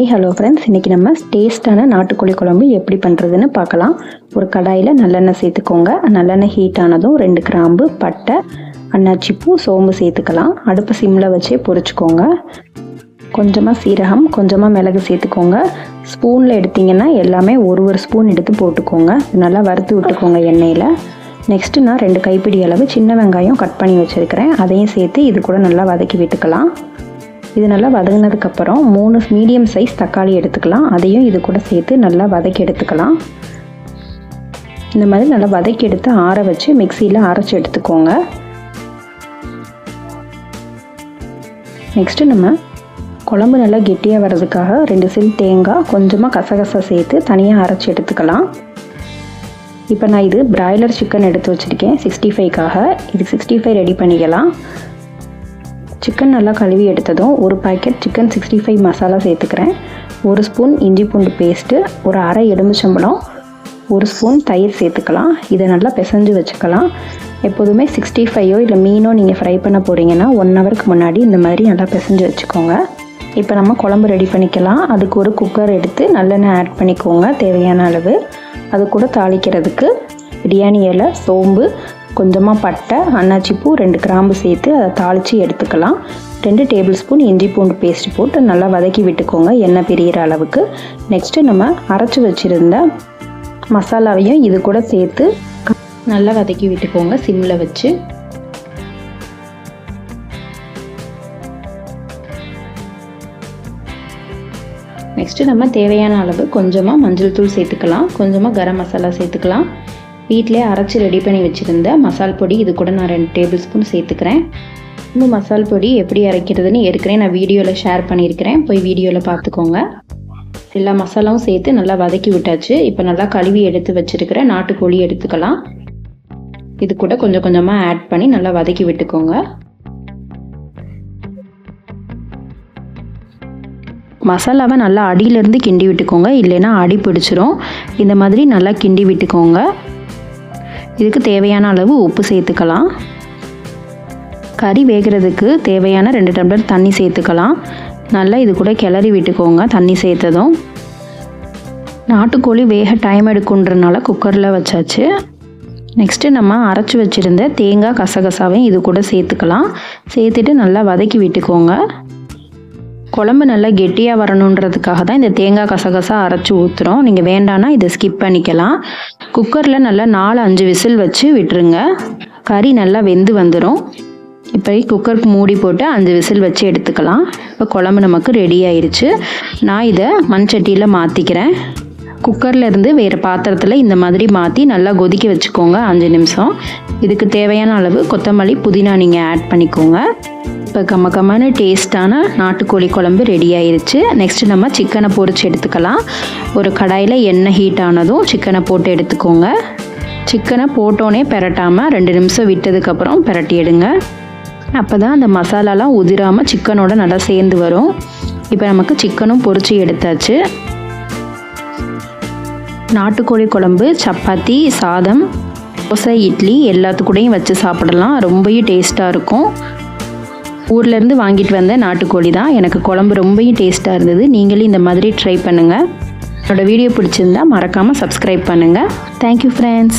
Hi hello friends இன்றைக்கி நம்ம டேஸ்ட்டான நாட்டுக்கோழி குழம்பு எப்படி பண்ணுறதுன்னு பார்க்கலாம். ஒரு கடாயில் நல்லெண்ணெய் சேர்த்துக்கோங்க. நல்லெண்ணெய் ஹீட் ஆனதும் ரெண்டு கிராம்பு பட்டை அன்னாச்சிப்பூ சோம்பு சேர்த்துக்கலாம். அடுப்பு சிம்மில் வச்சே பொரிச்சுக்கோங்க. கொஞ்சமாக சீரகம் கொஞ்சமாக மிளகு சேர்த்துக்கோங்க. ஸ்பூனில் எடுத்திங்கன்னா எல்லாமே ஒரு ஒரு ஸ்பூன் எடுத்து போட்டுக்கோங்க. நல்லா வறுத்து விட்டுக்கோங்க எண்ணெயில். நெக்ஸ்ட்டு நான் ரெண்டு கைப்பிடி அளவு சின்ன வெங்காயம் கட் பண்ணி வச்சுருக்கிறேன். அதையும் சேர்த்து இது கூட நல்லா வதக்கி விட்டுக்கலாம். இது நல்லா வதங்கினதுக்கப்புறம் மூணு மீடியம் சைஸ் தக்காளி எடுத்துக்கலாம். அதையும் இது கூட சேர்த்து நல்லா வதக்கி எடுத்துக்கலாம். இந்த மாதிரி நல்லா வதக்கி எடுத்து ஆற வச்சு மிக்சியில் அரைச்சி எடுத்துக்கோங்க. நெக்ஸ்ட்டு நம்ம குழம்பு நல்லா கெட்டியாக வர்றதுக்காக ரெண்டு சில் தேங்காய் கொஞ்சமாக கசகசை சேர்த்து தனியாக அரைச்சி எடுத்துக்கலாம். இப்போ நான் இது பிராய்லர் சிக்கன் எடுத்து வச்சுருக்கேன். சிக்ஸ்டி ஃபைவ்க்காக இது சிக்ஸ்டி ஃபைவ் ரெடி பண்ணிக்கலாம். சிக்கன் நல்லா கழுவி எடுத்ததும் ஒரு packet chicken sixty five masala சேர்த்துக்கிறேன். ஒரு ஸ்பூன் இஞ்சி பூண்டு பேஸ்ட்டு ஒரு அரை எலுமிச்சம்பழம் ஒரு ஸ்பூன் தயிர் சேர்த்துக்கலாம். இதை நல்லா பிசைஞ்சு வச்சுக்கலாம். எப்போதுமே சிக்ஸ்டி ஃபைவோ இல்லை மீனோ நீங்கள் ஃப்ரை பண்ண போகிறீங்கன்னா ஒன் ஹவருக்கு முன்னாடி இந்த மாதிரி நல்லா பிசைஞ்சு வச்சுக்கோங்க. இப்போ நம்ம குழம்பு ரெடி பண்ணிக்கலாம். அதுக்கு ஒரு குக்கர் எடுத்து நல்லெண்ணெய் ஆட் பண்ணிக்கோங்க தேவையான அளவு. அது கூட தாளிக்கிறதுக்கு பிரியாணி இலை சோம்பு கொஞ்சமாக பட்டை அன்னாச்சி பூ ரெண்டு கிராம்பு சேர்த்து அதை தாளித்து எடுத்துக்கலாம். ரெண்டு டேபிள் ஸ்பூன் இஞ்சி பூண்டு பேஸ்ட் போட்டு நல்லா வதக்கி விட்டுக்கோங்க எண்ணெய் பிரியிற அளவுக்கு. நெக்ஸ்ட்டு நம்ம அரைச்சி வச்சுருந்த மசாலாவையும் இது கூட சேர்த்து நல்லா வதக்கி விட்டுக்கோங்க சிம்மில் வச்சு. நெக்ஸ்ட்டு நம்ம தேவையான அளவு கொஞ்சமாக மஞ்சள் தூள் சேர்த்துக்கலாம் கொஞ்சமாக கரம் மசாலா சேர்த்துக்கலாம். வீட்டிலே அரைச்சி ரெடி பண்ணி வச்சுருந்த மசால் பொடி இது கூட நான் ரெண்டு டேபிள் ஸ்பூன் சேர்த்துக்கிறேன். இந்த மசால் பொடி எப்படி அரைக்கிறதுன்னு ஏற்கனவே நான் வீடியோவில் ஷேர் பண்ணியிருக்கிறேன். போய் வீடியோவில் பார்த்துக்கோங்க. எல்லா மசாலாவும் சேர்த்து நல்லா வதக்கி விட்டாச்சு. இப்போ நல்லா கழுவி எடுத்து வச்சுருக்கிற நாட்டுக்கோழி எடுத்துக்கலாம். இது கூட கொஞ்சம் கொஞ்சமாக ஆட் பண்ணி நல்லா வதக்கி விட்டுக்கோங்க. மசாலாவை நல்லா அடியிலேருந்து கிண்டி விட்டுக்கோங்க. இல்லைன்னா அடி பிடிச்சிரும். இந்த மாதிரி நல்லா கிண்டி விட்டுக்கோங்க. இதுக்கு தேவையான அளவு உப்பு சேர்த்துக்கலாம். கறி வேகிறதுக்கு தேவையான ரெண்டு டம்ளர் தண்ணி சேர்த்துக்கலாம். நல்லா இது கூட கிளறி விட்டுக்கோங்க தண்ணி சேர்த்ததும். நாட்டுக்கோழி வேக டைம் எடுக்குன்றனால குக்கரில் வச்சாச்சு. நெக்ஸ்ட்டு நம்ம அரைச்சி வச்சுருந்த தேங்காய் கசகசாவையும் இது கூட சேர்த்துக்கலாம். சேர்த்துட்டு நல்லா வதக்கி விட்டுக்கோங்க. குழம்பு நல்லா கெட்டியாக வரணுன்றதுக்காக தான் இந்த தேங்காய் கசகசா அரைச்சி ஊற்றுறோம் நீங்கள் வேண்டான்னா இதை ஸ்கிப் பண்ணிக்கலாம். குக்கரில் நல்லா நாலு அஞ்சு விசில் வச்சு விட்டுருங்க. கறி நல்லா வெந்து வந்துடும் இப்போ குக்கருக்கு மூடி போட்டு அஞ்சு விசில் வச்சு எடுத்துக்கலாம். இப்போ குழம்பு நமக்கு ரெடி ஆயிடுச்சு நான் இதை மண்சட்டியில் மாற்றிக்கிறேன் குக்கரில் இருந்து வேறு பாத்திரத்தில் இந்த மாதிரி மாற்றி நல்லா கொதிக்க வச்சுக்கோங்க. அஞ்சு நிமிஷம். இதுக்கு தேவையான அளவு கொத்தமல்லி புதினா நீங்கள் ஆட் பண்ணிக்கோங்க. இப்போ கம்ம கம்மனு டேஸ்ட்டான நாட்டுக்கோழி குழம்பு ரெடி ஆயிருச்சு. நெக்ஸ்ட்டு நம்ம சிக்கனை பொறிச்சு எடுத்துக்கலாம். ஒரு கடாயில் எண்ணெய் ஹீட் ஆனதும் சிக்கனை போட்டு எடுத்துக்கோங்க. சிக்கனை போட்டோன்னே பெரட்டாமல் ரெண்டு நிமிஷம் விட்டதுக்கப்புறம் பெரட்டி எடுங்க. அப்போ தான் அந்த மசாலாலாம் உதிராமல் சிக்கனோட நல்லா சேர்ந்து வரும். இப்போ நமக்கு சிக்கனும் பொறிச்சு எடுத்தாச்சு. நாட்டுக்கோழி குழம்பு சப்பாத்தி சாதம் தோசை இட்லி எல்லாத்துக்கூடையும் வச்சு சாப்பிடலாம். ரொம்பவும் டேஸ்ட்டாக இருக்கும். ஊர்லேருந்து வாங்கிட்டு வந்த நாட்டுக்கோழி தான். எனக்கு குழம்பு ரொம்பவும் டேஸ்ட்டாக இருந்தது. நீங்களும் இந்த மாதிரி ட்ரை பண்ணுங்கள் என்னோடய வீடியோ பிடிச்சிருந்தா மறக்காமல் சப்ஸ்கிரைப் பண்ணுங்கள் தேங்க்யூ ஃப்ரெண்ட்ஸ்